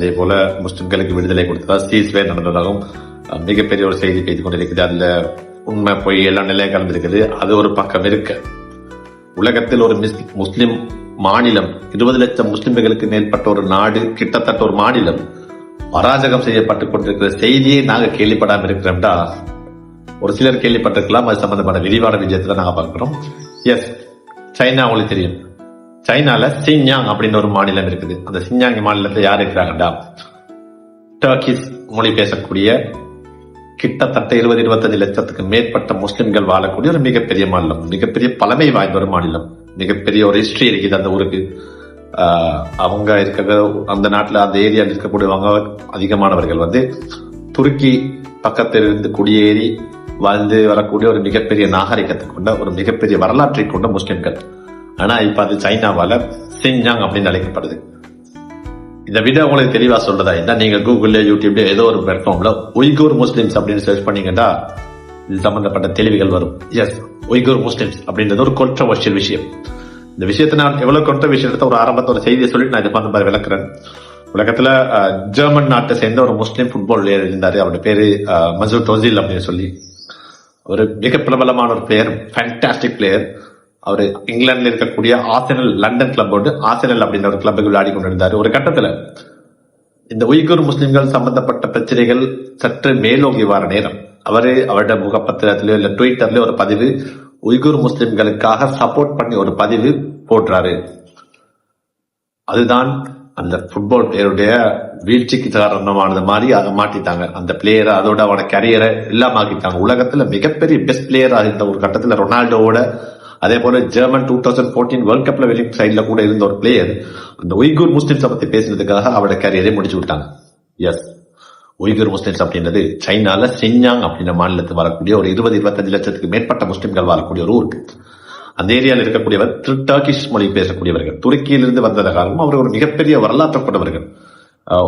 அதே போல முஸ்லிம்களுக்கு விடுதலை கொடுத்ததா சீஸ்வே நடந்ததாகவும் மிகப்பெரிய ஒரு செய்தி பெய்து கொண்டிருக்குது அதுல உண்மை பொய் எல்லாம் நிலையம் கலந்திருக்குது அது ஒரு பக்கம் இருக்கு உலகத்தில் ஒரு மிஸ்- முஸ்லிம் மாநிலம் இருபது லட்சம் முஸ்லிம்களுக்கு மேற்பட்ட ஒரு நாடு கிட்டத்தட்ட ஒரு மாநிலம் அராஜகம் செய்யப்பட்டுக் கொண்டிருக்கிற செய்தியை நாங்கள் கேள்விப்படாமல் இருக்கிறோம்டா ஒரு சிலர் கேள்விப்பட்டிருக்கலாம். அது சம்பந்தமான விரிவான விஜயத்தை நாங்கள் பார்க்குறோம். எஸ் சைனா உங்களுக்கு தெரியும். சைனால சின்யாங் அப்படின்னு ஒரு மாநிலம் இருக்குது. அந்த சின்யாங் மாநிலத்துல யார் இருக்கிறாங்கடா? டர்க்கிஸ் மொழி பேசக்கூடிய கிட்டத்தட்ட இருபது இருபத்தஞ்சு லட்சத்துக்கு மேற்பட்ட முஸ்லிம்கள் வாழக்கூடிய ஒரு மிகப்பெரிய மாநிலம். மிகப்பெரிய பழமை வாய்ந்த ஒரு மாநிலம். மிகப்பெரிய ஒரு ஹிஸ்டரி இருக்குது அந்த ஊருக்கு. அவங்க இருக்கிற அந்த நாட்டில் அந்த ஏரியாவில் இருக்கக்கூடியவங்க அதிகமானவர்கள் வந்து துருக்கி பக்கத்தில் இருந்து குடியேறி வாழ்ந்து வரக்கூடிய ஒரு மிகப்பெரிய நாகரிகத்தை கொண்ட ஒரு மிகப்பெரிய வரலாற்றை கொண்ட முஸ்லிம்கள். ஆனா இப்ப அது சைனாவால சிஞ்சாங் அப்படின்னு அழைக்கப்படுது. இந்த வீடியோ உங்களுக்கு தெளிவா சொல்றதா இருந்தால் நீங்க கூகுள்ல யூடியூப்ல ஏதோ ஒரு பிளாட்ஃபார்ம்ல உய்கூர் முஸ்லிம்ஸ் அப்படின்னு சர்ச் பண்ணீங்கன்னா இது சம்பந்தப்பட்ட தெளிவுகள் வரும். எஸ் உய்கூர் முஸ்லிம்ஸ் அப்படின்றது ஒரு controversial விஷயம். இந்த விஷயத்தை நான் எவ்வளவு கொற்ற விஷயத்த ஒரு ஆரம்பத்தோட செய்தியை சொல்லி நான் இது பண்ண மாதிரி விளக்குறேன். உலகத்துல ஜெர்மன் நாட்டை சேர்ந்த ஒரு முஸ்லீம் ஃபுட்பால் பிளேயர் இருந்தாரு. அவருடைய பேரு மசூத் ஒசில் அப்படின்னு சொல்லி. ஒரு மிக பிரபலமான ஒரு பிளேயர் ஃபேண்டாஸ்டிக் பிளேயர் அவர் இங்கிலாந்துல இருக்கக்கூடிய ஆசனல் லண்டன் கிளப்போடு ஆசனல் அப்படின்ற ஒரு கிளப்புக்கு விளையாடி கொண்டிருந்தார். ஒரு கட்டத்துல இந்த உய்கூர் முஸ்லிம்கள் சம்பந்தப்பட்ட பிரச்சனைகள் சற்று மேலோங்கி வர நேரம். அவரு அவருடைய முகப்பத்திரத்திலயோ இல்ல ட்விட்டர்லயோ ஒரு பதிவு உய்குர் முஸ்லிம்களுக்காக சப்போர்ட் பண்ணி ஒரு பதிவு போடுறாரு. அதுதான் அந்த ஃபுட்பால் பிளேயருடைய வீழ்ச்சிக்கு காரணமானது மாதிரி அதை மாட்டிட்டாங்க. அந்த பிளேயரை அதோட அவனோட கரியரை எல்லாம் ஆக்கிட்டாங்க. உலகத்துல மிகப்பெரிய பெஸ்ட் பிளேயராக இருந்த ஒரு கட்டத்துல ரொனால்டோவோட அதே போல German two thousand fourteen world கப்ல வெளி சைட்ல கூட இருந்த ஒரு பிளேயர் அந்த உய்கூர் முஸ்லிம்ஸை பத்தி பேசினதுக்காக அவரோட கரியரை முடிச்சு விட்டாங்க. எஸ் உய்கூர் முஸ்லிம்ஸ் அப்படின்றது சைனால சின்யாங் அப்படின்ற மாநிலத்தில் வரக்கூடிய ஒரு இருபது இருபத்தஞ்சு லட்சத்துக்கு மேற்பட்ட முஸ்லிம்கள் வாழக்கூடிய ஒரு ஊருக்கு. அந்த ஏரியாவில் இருக்கக்கூடியவர் திரு- டர்க்கிஷ் மொழி பேசக்கூடியவர்கள். துருக்கியிலிருந்து வந்தத காரணம் அவர் ஒரு மிகப்பெரிய வரலாற்று கொண்டவர்கள். ஒரு